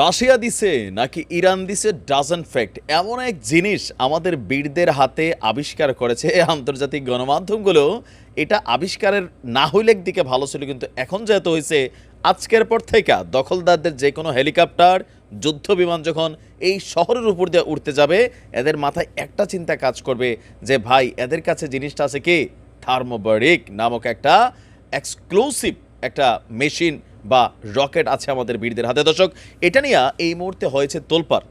Russia দিছে নাকি Iran দিছে ডাজন ফ্যাক্ট এমন এক জিনিস আমাদের বীরদের হাতে আবিষ্কার করেছে আন্তর্জাতিক গণমাধ্যমগুলো। এটা আবিষ্কারের না হইলে দিকে ভালো ছিল, কিন্তু এখন যেহেতু হয়েছে আজকের পর থেকে দখলদারদের যে কোনো হেলিকপ্টার, যুদ্ধ বিমান যখন এই শহরের উপর দিয়ে উঠতে যাবে, এদের মাথায় একটা চিন্তা কাজ করবে যে, ভাই, এদের কাছে জিনিসটা আছে কি? থার্মোবারিক নামক একটা এক্সক্লুসিভ একটা মেশিন বা রকেট আছে আমাদের বীরদের হাতে। দর্শক, এটা নিয়ে এই মুহূর্তে হয়েছে তোলপাড়।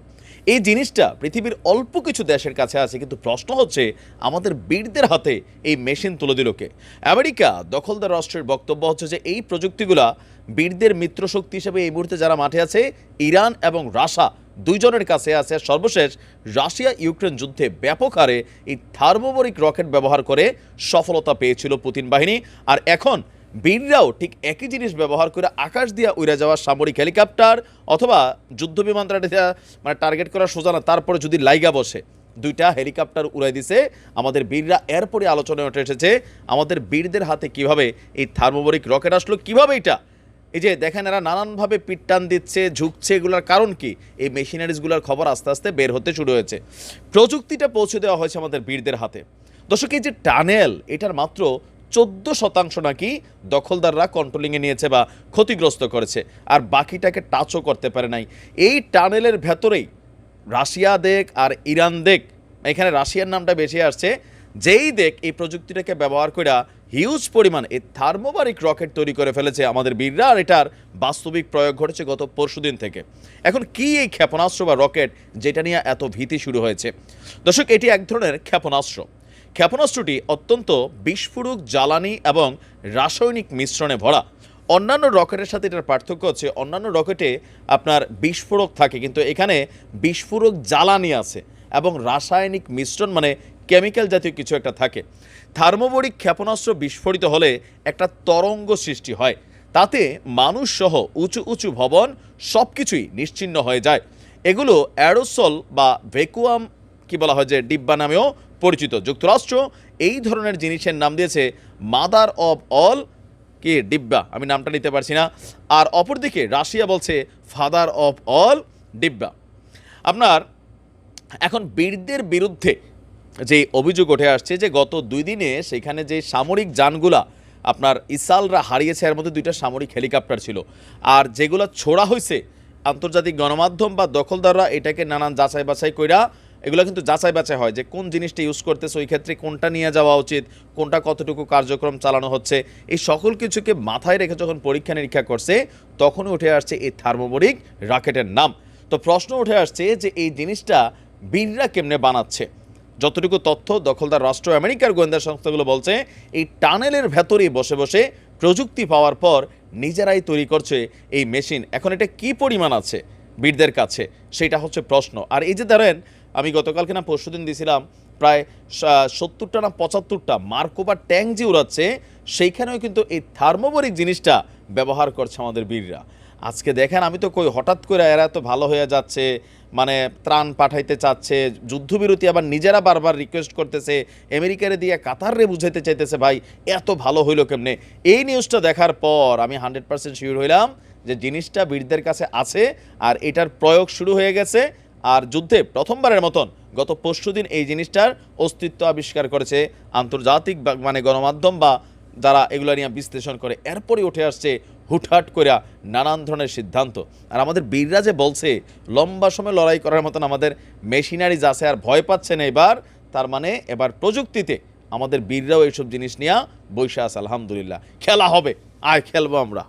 এই জিনিসটা পৃথিবীর অল্প কিছু দেশের কাছে আছে, কিন্তু প্রশ্ন হচ্ছে আমাদের বীরদের হাতে এই মেশিন তুলে দিল কে? আমেরিকা দখলদার রাষ্ট্রের বক্তব্য হচ্ছে যে এই প্রযুক্তিগুলা বীরদের মিত্রশক্তি হিসেবে এই মুহূর্তে যারা মাঠে আছে, ইরান এবং রাশা দুইজনের কাছে আছে। সর্বশেষ রাশিয়া ইউক্রেন যুদ্ধে ব্যাপক হারে এই থার্মোবরিক রকেট ব্যবহার করে সফলতা পেয়েছিল পুতিন বাহিনী। আর এখন বীররাও ঠিক একই জিনিস ব্যবহার করে আকাশ দিয়ে উড়ে যাওয়া সামরিক হেলিকপ্টার অথবা যুদ্ধ বিমান তারা দিয়া মানে টার্গেট করা সোজা না, তারপরে যদি লাইগা বসে, দুইটা হেলিকপ্টার উড়াই দিছে। আমাদের বীররা এরপরে আলোচনায় উঠে এসেছে, আমাদের বীরদের হাতে কীভাবে এই থার্মোবরিক রকেট আসলো, কীভাবে এটা? এই যে দেখেন এরা নানানভাবে পিট টান দিচ্ছে, ঝুঁকছে, এগুলোর কারণ কি? এই মেশিনারিজগুলোর খবর আস্তে আস্তে বের হতে শুরু হয়েছে। প্রযুক্তিটা পৌঁছে দেওয়া হয়েছে আমাদের বীরদের হাতে। দর্শক, এই যে টানেল এটার মাত্র চোদ্দ শতাংশ নাকি দখলদাররা কন্ট্রোলিংয়ে নিয়েছে বা ক্ষতিগ্রস্ত করেছে, আর বাকিটাকে টাচও করতে পারে নাই। এই টানেলের ভেতরেই রাশিয়া দেখ আর ইরান দেখ, এখানে রাশিয়ার নামটা বেশি আসছে। যেই দেখ এই প্রযুক্তিটাকে ব্যবহার করে হিউজ পরিমাণ এই থার্মোবারিক রকেট তৈরি করে ফেলেছে আমাদের বীররা, আর এটার বাস্তবিক প্রয়োগ ঘটেছে গত পরশুদিন থেকে। এখন কি এই ক্ষেপণাস্ত্র বা রকেট যেটা নিয়ে এত ভীতি শুরু হয়েছে? দর্শক, এটি এক ধরনের ক্ষেপণাস্ত্র। ক্ষেপণাস্ত্রটি অত্যন্ত বিস্ফোরক, জ্বালানি এবং রাসায়নিক মিশ্রণে ভরা। অন্যান্য রকেটের সাথে এটার পার্থক্য হচ্ছে, অন্যান্য রকেটে আপনার বিস্ফোরক থাকে, কিন্তু এখানে বিস্ফোরক, জ্বালানি আছে এবং রাসায়নিক মিশ্রণ মানে কেমিক্যাল জাতীয় কিছু একটা থাকে। থার্মোবরিক ক্ষেপণাস্ত্র বিস্ফোরিত হলে একটা তরঙ্গ সৃষ্টি হয়। তাতে মানুষ সহ উঁচু উঁচু ভবন সব কিছুই নিশ্চিন্ন হয়ে যায়। এগুলো অ্যারোসল বা ভেকুয়াম কি বলা হয় যে, ডিব্বা নামেও পরিচিত। যুক্তরাষ্ট্র এই ধরনের জিনিসের নাম দিয়েছে মাদার অব অল কে ডিব্বা। আমি নামটা নিতে পারছি না। আর অপরদিকে রাশিয়া বলছে ফাদার অফ অল ডিব্বা। আপনার এখন বীরদের বিরুদ্ধে যে অভিযোগ উঠে আসছে যে গত দুই দিনে সেখানে যে সামরিক যানগুলা আপনার ইসালরা হারিয়েছে, এর মধ্যে দুইটা সামরিক হেলিকপ্টার ছিল। আর যেগুলো ছোড়া হয়েছে আন্তর্জাতিক গণমাধ্যম বা দখলদাররা এটাকে নানান যাচাই বাছাই কইরা এগুলো কিন্তু যাচাই বাছাই হয় যে কোন জিনিসটা ইউজ করতেছে, ওই ক্ষেত্রে কোনটা নিয়ে যাওয়া উচিত, কোনটা কতটুকু কার্যক্রম চালানো হচ্ছে, এই সকল কিছুকে মাথায় রেখে যখন পরীক্ষা নিরীক্ষা করছে তখন উঠে আসছে এই থার্মোবরিক রাকেটের নাম। তো প্রশ্ন উঠে আসছে যে এই জিনিসটা বীররা কেমনে বানাচ্ছে? যতটুকু তথ্য দখলদার রাষ্ট্র আমেরিকার গোয়েন্দা সংস্থাগুলো বলছে, এই টানেলের ভেতরেই বসে বসে প্রযুক্তি পাওয়ার পর নিজেরাই তৈরি করছে এই মেশিন। এখন এটা কি পরিমাণ আছে বীরদের কাছে? সেটা হচ্ছে প্রশ্ন। আর এই যে ধরেন আমি গতকালকে না পরশুদিন দিয়েছিলাম প্রায় সত্তরটা না পঁচাত্তরটা মার্কোবা ট্যাঙ্ক যে উড়াচ্ছে, সেইখানেও কিন্তু এই থার্মোবরিক জিনিসটা ব্যবহার করছে আমাদের বীররা। আজকে দেখেন, আমি তো কই, হঠাৎ করে এরা এত ভালো হয়ে যাচ্ছে মানে ত্রাণ পাঠাইতে চাচ্ছে, যুদ্ধবিরতি আবার নিজেরা বারবার রিকোয়েস্ট করতেছে, আমেরিকারে দিয়ে কাতাররে বুঝাইতে চাইতেছে, ভাই, এত ভালো হইল কেমনে? এই নিউজটা দেখার পর আমি হান্ড্রেড পার্সেন্ট শিওর হইলাম যে জিনিসটা বীরদের কাছে আছে, আর এটার প্রয়োগ শুরু হয়ে গেছে। আর যুদ্ধে প্রথমবারের মতন গত পরশুদিন এই জিনিসটার অস্তিত্ব আবিষ্কার করেছে আন্তর্জাতিক মানে গণমাধ্যম বা যারা এগুলো নিয়ে বিশ্লেষণ করে। এরপরে উঠে আসছে হুটহাট করে নানান ধরনের সিদ্ধান্ত। আর আমাদের বীররা যে বলছে, লম্বা সময় লড়াই করার মতন আমাদের মেশিনারিজ আছে আর ভয় পাচ্ছে না এবার। তার মানে এবার প্রযুক্তিতে আমাদের বীররাও এইসব জিনিস নিয়ে বৈশা আছে, আলহামদুলিল্লাহ। খেলা হবে, আয় খেলব আমরা।